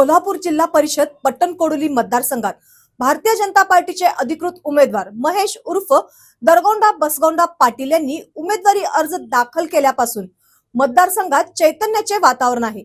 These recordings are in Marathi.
कोल्हापूर जिल्हा परिषद पट्टणकोडोली मतदारसंघात भारतीय जनता पार्टीचे अधिकृत उमेदवार महेश उर्फ दरगोंडा बसगोंडा पाटील यांनी उमेदवारी अर्ज दाखल केल्यापासून मतदारसंघात चैतन्याचे वातावरण आहे.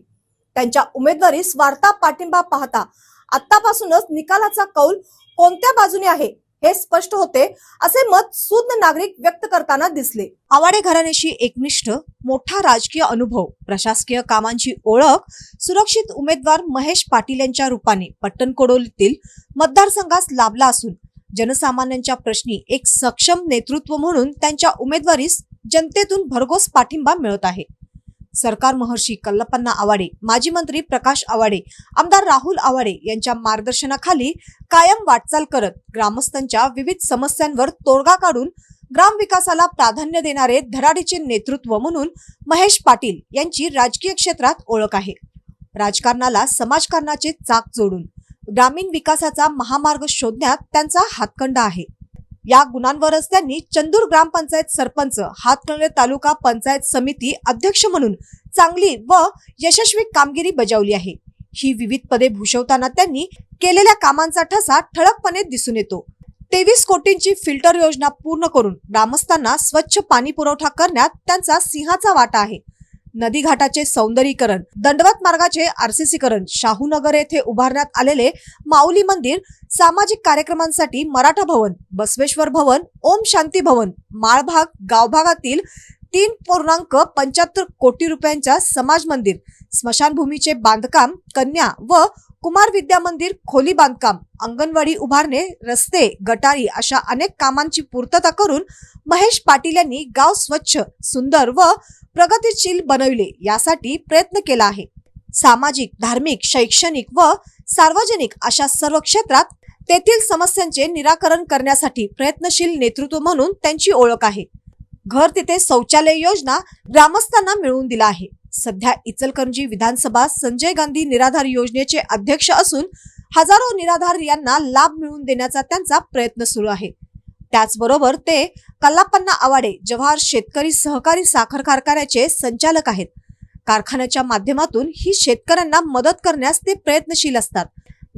त्यांच्या उमेदवारी स्वार्था पाठिंबा पाहता आतापासूनच निकालाचा कौल कोणत्या बाजूने आहे? हे स्पष्ट होते असे मत सुज्ञ नागरिक व्यक्त करताना दिसले. आवाडे घराण्याशी एकनिष्ठ मोठा राजकीय अनुभव प्रशासकीय कामांची ओळख सुरक्षित उमेदवार महेश पाटील यांच्या रूपाने पट्टणकोडोलीतील मतदारसंघास लाभला असून जनसामान्यांच्या प्रश्नी एक सक्षम नेतृत्व म्हणून त्यांच्या उमेदवारीस जनतेतून भरघोस पाठिंबा मिळत आहे. सरकार महर्षी कल्लपन्ना आवाडे माजी मंत्री प्रकाश आवाडे आमदार राहुल आवाडे यांच्या मार्गदर्शनाखाली कायम वाटचाल करत ग्रामस्थांच्या विविध समस्यांवर तोडगा काढून ग्रामविकासाला प्राधान्य देणारे धडाडीचे नेतृत्व म्हणून महेश पाटील यांची राजकीय क्षेत्रात ओळख आहे. राजकारणाला समाजकारणाचे चाक जोडून ग्रामीण विकासाचा महामार्ग शोधण्यात त्यांचा हातखंडा आहे. या गुणांवरच त्यांनी चंदूर ग्रामपंचायत सरपंच हातकणंगले तालुका पंचायत समिती अध्यक्ष म्हणून चांगली व यशस्वी कामगिरी बजावली आहे. ही विविध पदे भूषवताना त्यांनी केलेल्या कामांचा ठसा ठळकपणे दिसून येतो. तेवीस कोटींची फिल्टर योजना पूर्ण करून ग्रामस्थांना स्वच्छ पाणी पुरवठा करण्यात त्यांचा सिंहाचा वाटा आहे. नदी घाटाचे सौंदर्यीकरण दंडवत मार्गाचे आरसीसीकरण शाहूनगर येथे उभारण्यात आलेले माऊली मंदिर सामाजिक कार्यक्रमांसाठी मराठा भवन बसवेश्वर भवन ओम शांती भवन माळभाग गावभागातील तीन पूर्णांक पंच्याहत्तर कोटी रुपयांच्या समाज मंदिर स्मशानभूमीचे बांधकाम कन्या व कुमार विद्या मंदिर खोली बांधकाम अंगणवाडी उभारणे रस्ते गटारी अशा अनेक कामांची पूर्तता करून महेश पाटील यांनी गाव स्वच्छ सुंदर व प्रगतीशील बनविले यासाठी प्रयत्न केला आहे. सामाजिक धार्मिक शैक्षणिक व सार्वजनिक अशा सर्व क्षेत्रात तेथील समस्यांचे निराकरण करण्यासाठी प्रयत्नशील नेतृत्व म्हणून त्यांची ओळख आहे. घर तिथे शौचालय योजना ग्रामस्थांना मिळवून दिला आहे. सध्या इचलकरंजी विधानसभा संजय गांधी निराधार योजनेचे अध्यक्ष असून हजारो निराधार यांना लाभ मिळवून देण्याचा त्यांचा प्रयत्न सुरू आहे. त्याचबरोबर ते कल्लापन्ना आवाडे जवाहर शेतकरी सहकारी साखर कारखान्याचे संचालक आहेत. कारखान्याच्या माध्यमातून ही शेतकऱ्यांना मदत करण्यास ते प्रयत्नशील असतात.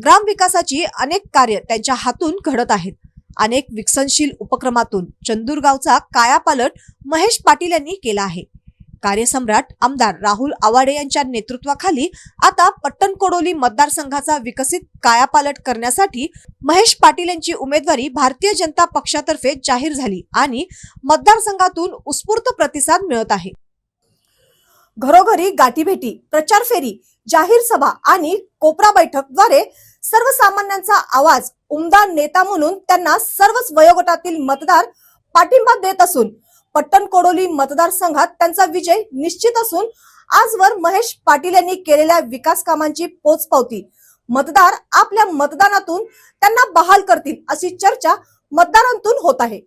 ग्राम विकासाची अनेक कार्य त्यांच्या हातून घडत आहेत. अनेक विकसनशील उपक्रमातून चंदूरगावचा कायापालट महेश पाटील यांनी केला आहे. कार्यसम्राट आमदार राहुल आवाडे यांच्या नेतृत्वाखाली आता पट्टणकोडोली मतदारसंघाचा विकसित कायापालट करण्यासाठी महेश पाटील यांची उमेदवारी भारतीय जनता पक्षातर्फे जाहीर झाली आणि मतदारसंघातून उत्स्फूर्त प्रतिसाद मिळत आहे. घरोघरी गाठीभेटी प्रचार फेरी जाहीर सभा आणि कोपरा बैठकद्वारे सर्वसामान्यांचा आवाज उमदा नेता म्हणून त्यांना सर्वच वयोगटातील मतदार पाठिंबा देत असून पट्टणकोडोली मतदारसंघात त्यांचा विजय निश्चित असून आजवर महेश पाटील यांनी केलेल्या विकास कामांची पोचपावती. मतदार आपल्या मतदानातून त्यांना बहाल करतील अशी चर्चा मतदारांतून होत आहे.